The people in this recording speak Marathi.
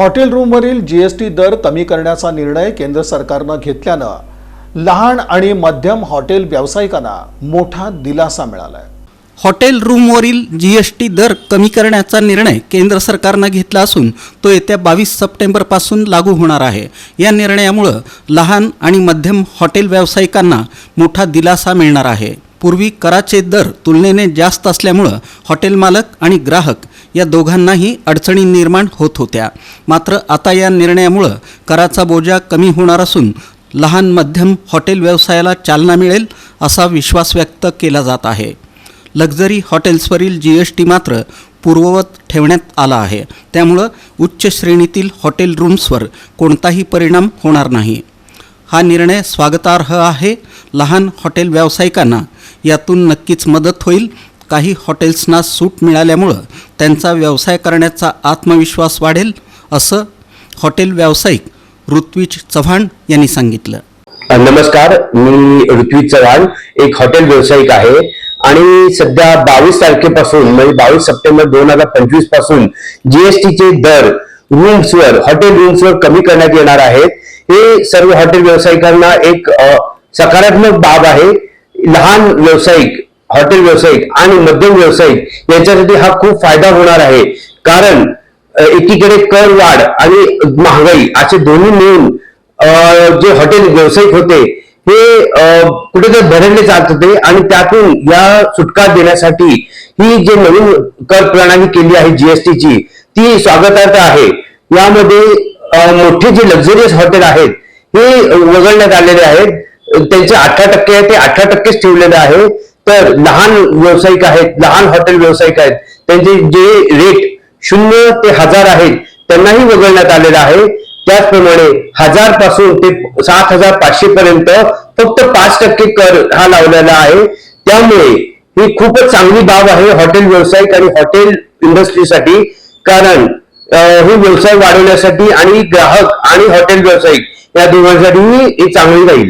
हॉटेल रूमवरील जी एस टी दर कमी करण्याचा निर्णय केंद्र सरकारनं घेतल्यानं लहान आणि मध्यम हॉटेल व्यावसायिकांना मोठा दिलासा मिळाला आहे हॉटेल रूमवरील जी एस टी दर कमी करण्याचा निर्णय केंद्र सरकारनं घेतला असून तो येत्या बावीस सप्टेंबरपासून लागू होणार आहे. या निर्णयामुळं लहान आणि मध्यम हॉटेल व्यावसायिकांना मोठा दिलासा मिळणार आहे. पूर्वी कराचे दर तुलनेने जास्त असल्यामुळं हॉटेल मालक आणि ग्राहक या दोघांनाही अडचणी निर्माण होत होत्या. मात्र आता या निर्णयामुळं कराचा बोजा कमी होणार असून लहान मध्यम हॉटेल व्यवसायाला चालना मिळेल असा विश्वास व्यक्त केला जात आहे. लक्झरी हॉटेल्सवरील जी एस टी मात्र पूर्ववत ठेवण्यात आला आहे. त्यामुळं उच्च श्रेणीतील हॉटेल रूम्सवर कोणताही परिणाम होणार नाही. हा निर्णय स्वागतार्ह आहे. लहान हॉटेल व्यावसायिकांना यातून नक्कीच मदत होईल काही हॉटेल्सना सूट मिळाल्यामुळं त्यांचा व्यवसाय करण्याचा आत्मविश्वास वाढेल असं हॉटेल व्यावसायिक ऋत्विज चव्हाण यांनी सांगितलं. नमस्कार मी ऋत्विज चव्हाण एक हॉटेल व्यावसायिक आहे. आणि सध्या बावीस तारखेपासून म्हणजे बावीस सप्टेंबर दोन हजार पंचवीसपासून जीएसटीचे दर रूम्सवर हॉटेल रूम्सवर कमी करण्यात येणार आहेत. हे सर्व हॉटेल व्यावसायिकांना एक सकारात्मक बाब आहे. लहान व्यावसायिक हॉटेल व्यावसायिक आणि मध्यम व्यावसायिक यांच्यासाठी हा खूप फायदा होणार आहे. कारण एकीकडे कर वाढ आणि महागाई असे दोन्ही मिळून जे हॉटेल व्यावसायिक होते हे कुठेतरी भरडले जात होते आणि त्यातून या सुटका देण्यासाठी ही जी नवीन कर प्रणाली केली आहे जीएसटीची ती स्वागतार्थ आहे. यामध्ये मोठे जे लक्झरियस हॉटेल आहेत हे वगळण्यात आलेले आहेत. त्यांचे अठरा टक्के आहे ते अठरा टक्केच ठेवलेले आहे. तर लहान व्यावसायिक आहेत लहान हॉटेल व्यावसायिक आहेत त्यांचे जे रेट शून्य ते हजार आहेत त्यांनाही वगळण्यात आलेलं आहे. त्याचप्रमाणे हजारपासून ते सात हजार पाचशे पर्यंत फक्त पाच टक्के कर हा लावलेला आहे. त्यामुळे ही खूपच चांगली बाब आहे हॉटेल व्यावसायिक आणि हॉटेल इंडस्ट्रीसाठी कारण हे व्यवसाय वाढवण्यासाठी आणि ग्राहक आणि हॉटेल व्यावसायिक या दोघांसाठी ही चांगली राहील.